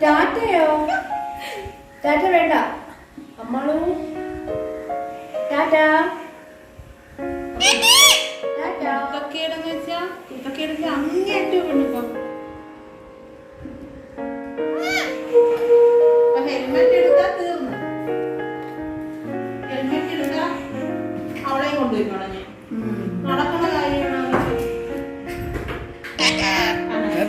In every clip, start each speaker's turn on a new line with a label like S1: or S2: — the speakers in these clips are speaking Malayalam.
S1: ടാറ്റയോ? ടാറ്റ വേണ്ട. ടാറ്റ.
S2: വെച്ചാ ഹെൽമെറ്റ് എടുത്താ അവളെയും കൊണ്ടുപോയിക്കോളാം ഞാൻ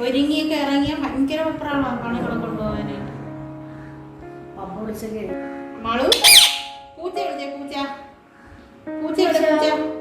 S2: ഒരുങ്ങിയൊക്കെ ഇറങ്ങിയ ഭയങ്കര വെപ്രാളാണ് പണികളെ കൊണ്ടുപോകാനായിട്ട്.
S1: അമ്മ വിളിച്ചെങ്കിൽ.
S2: മാളു പൂച്ച വിളിച്ചേ പൂച്ച. പൂച്ച. പൂച്ച.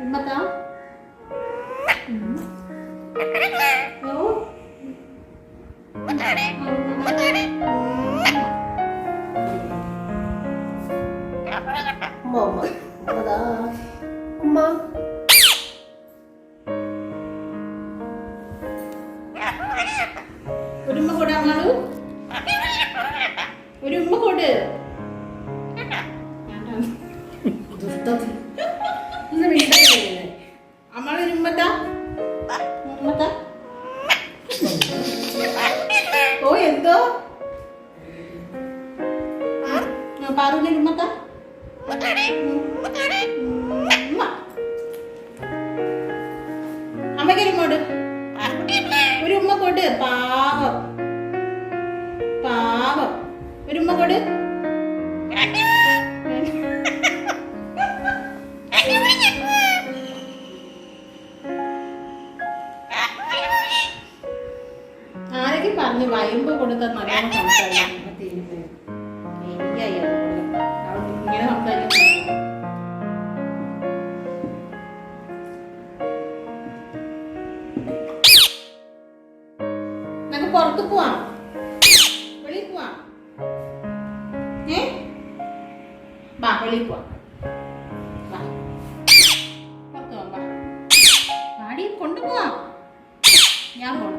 S2: ഉമ്മത്താ?
S1: ഉമ്മ
S2: ഒരു ഉമ്മ കൊട് ഒരു ഉമ്മ കൊട്. പാറുവിന്റെ ഒരു ഉമ്മത്താ ഉമ്മ. അമ്മയ്ക്കൊരു കൊടു ഒരു ഉമ്മ കൊട് പാവം. പാവം. ഒരു ഉമ്മ കൊട് ആരൊക്കെ പറഞ്ഞു വയമ്പ് കൊടുത്ത നല്ലോണം സംസാരിക്കും പുറത്ത് പോവാം. വെളിയിൽ പോവാം. ഏ? വാ വെളിയിൽ പോവാം. കൊണ്ടുപോവാം. ഞാൻ പോണം.